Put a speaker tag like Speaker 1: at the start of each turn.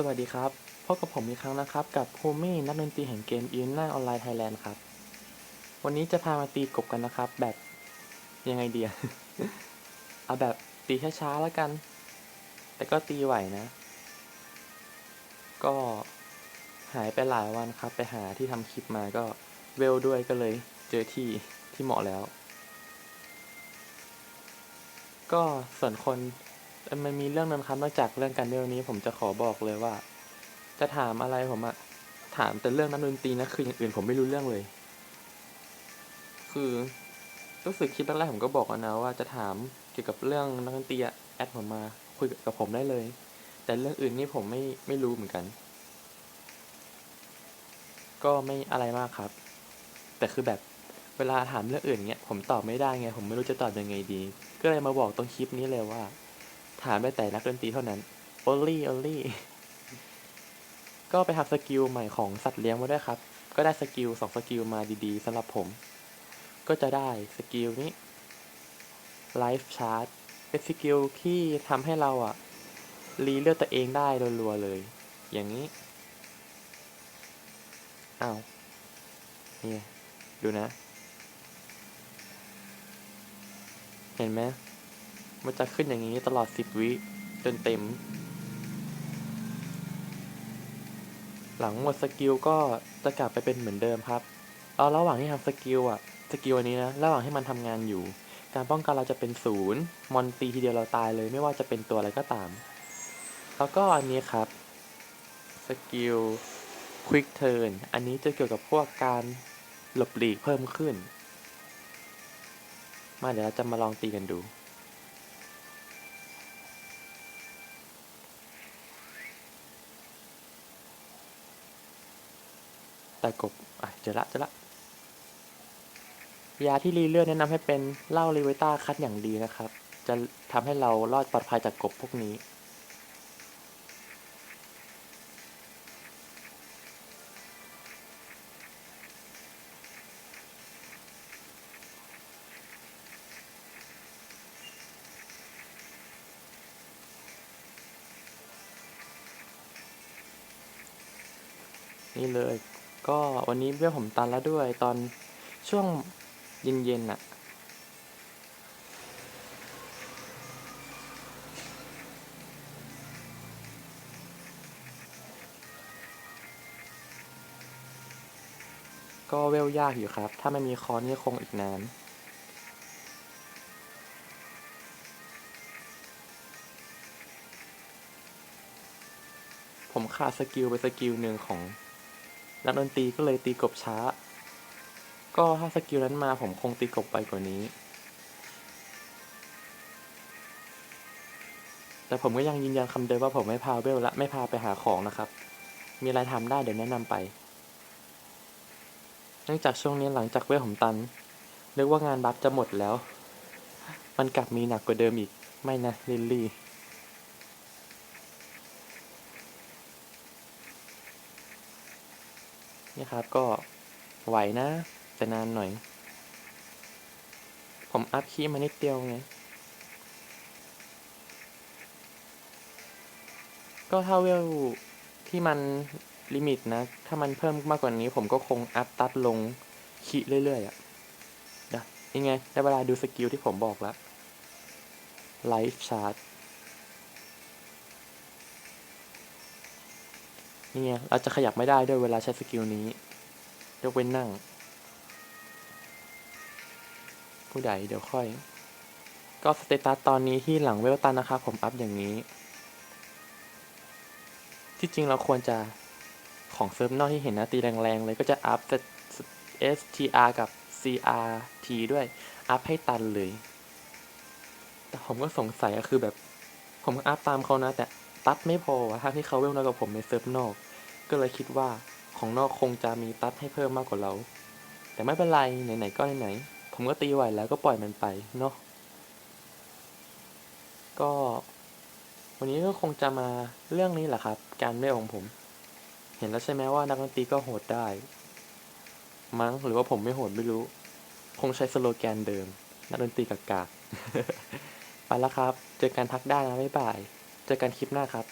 Speaker 1: สวัสดีครับพบกับผมอีกครั้งนะครับ กับโฮมี่นักดนตรีแห่งเกมอีนน่าออนไลน์ไทยแลนด์ครับ วันนี้จะพามาตีกบกันนะครับ แบบยังไงเดียเอาแบบตีช้าๆแล้วกัน แต่ก็ตีไหวนะ ก็หายไปหลายวันครับ ไปหาที่ทำคลิปมาก็เวลด้วยก็เลยเจอที่ที่เหมาะแล้ว ก็ส่วนคน มันมีเรื่องนึงครับนอกจากเรื่องการเวลนี้ ผมจะขอบอกเลยว่า จะถามอะไรผมอะถามแต่เรื่องนักดนตรีนะคืออย่างอื่นผมไม่รู้เรื่องเลย คือรู้สึกคลิปแรกๆผมก็บอกนะว่าจะถามเกี่ยวกับเรื่องนักดนตรีอะแอดผมมาคุยกับผมได้เลย แต่เรื่องอื่นนี่ผมไม่ไม่รู้เหมือนกัน ก็ไม่อะไรมากครับ แต่คือแบบเวลาถามเรื่องอื่นเนี้ยผมตอบไม่ได้ไง ผมไม่รู้จะตอบยังไงดี ก็เลยมาบอกตรงคลิปนี้เลยว่า ถามได้แต่นักดนตรีเท่านั้น only only ก็ไปทำสกิลใหม่ของสัตว์เลี้ยงมาด้วยครับ ก็ได้สกิลสองสกิลมาดีๆสำหรับผม ก็จะได้สกิลนี้ life charge เป็นสกิลที่ทำให้เราอะรีเลือดตัวเองได้รัวๆเลย อย่างนี้อ้าวนี่ดูนะ เห็นไหม มันจะขึ้นอย่างนี้ตลอดสิบวิจนเต็ม หลังหมดสกิลก็จะกลับไปเป็นเหมือนเดิมครับเอาระหว่างที่ทำสกิลอะสกิลอันนี้นะ ระหว่างที่มันทำงานอยู่ การป้องกันเราจะเป็นศูนย์มอนตีทีเดียวเราตายเลยไม่ว่าจะเป็นตัวอะไรก็ตาม แล้วก็อันนี้ครับสกิล Quick Turn อันนี้จะเกี่ยวกับพวกการหลบหลีกเพิ่มขึ้น มาเดี๋ยวเราจะมาลองตีกันดู แต่กบอะเจอละเจอละยาที่รีเลือดแนะนำให้เป็นเหล้าลิเวต้าคัดอย่างดีนะครับ จะทำให้เรารอดปลอดภัยจากกบพวกนี้ นี่เลย ก็วันนี้เรื่องผมตันแล้วด้วยตอนช่วงเย็นๆน่ะ ก็เวลยากอยู่ครับ ถ้าไม่มีคอนนี่คงอีกนานผมขาดสกิลไปสกิลหนึ่งของ นักดนตรีก็เลยตีกบช้า ก็ถ้าสกิลนั้นมาผมคงตีกบไปกว่านี้ แต่ผมก็ยังยืนยันคำเดิมว่าผมไม่พาเวลและไม่พาไปหาของนะครับ มีอะไรทำได้เดี๋ยวแนะนำไป เนื่องจากช่วงนี้หลังจากเวลผมตันนึกว่างานบัฟจะหมดแล้ว มันกลับมีหนักกว่าเดิมอีก ไม่นะลิลลี่ นี่ครับก็ไหวนะแต่นานหน่อย ผมอัพคีมานิดเดียวไงก็ถ้าเวลที่มันลิมิตนะ ถ้ามันเพิ่มมากกว่านี้ ผมก็คงอัพตัดลงคีเรื่อยๆอะ่ะเดี๋ยวยังไง ได้เวลาดูสกิลที่ผมบอกแล้ว Life Charge นี่ไงเราจะขยับไม่ได้ด้วยเวลาใช้สกิลนี้ ยกเว้นนั่ง ผู้ใดเดี๋ยวค่อย ก็สเตตัสตอนนี้ที่หลังเวลตันนะครับผมอัพอย่างนี้ ที่จริงเราควรจะของเซิร์ฟนอกที่เห็นนะตีแรงๆเลยก็จะอัพ STR กับ CRT ด้วย อัพให้ตันเลย แต่ผมก็สงสัยอะคือแบบ ผมก็อัพตามเขานะ แต่ตัดไม่พอวะทั้งที่เขาเวลน้อยกว่าผมในเซิร์ฟนอก ก็เลยคิดว่าของนอกคงจะมีตัดให้เพิ่มมากกว่าเรา แต่ไม่เป็นไร ไหนๆก็ไหนๆผมก็ตีไหวแล้วก็ปล่อยมันไปเนาะก็ วันนี้ก็คงจะมาเรื่องนี้แหละครับ การเล่ของผม เห็นแล้วใช่ไหมว่านักดนตรีก็โหดได้ มั้งหรือว่าผมไม่โหดไม่รู้ คงใช้สโลแกนเดิม นักดนตรีกากาไปแล้วครับ เจอกันทักได้นะบ๊ายบาย เจอกันคลิปหน้าครับ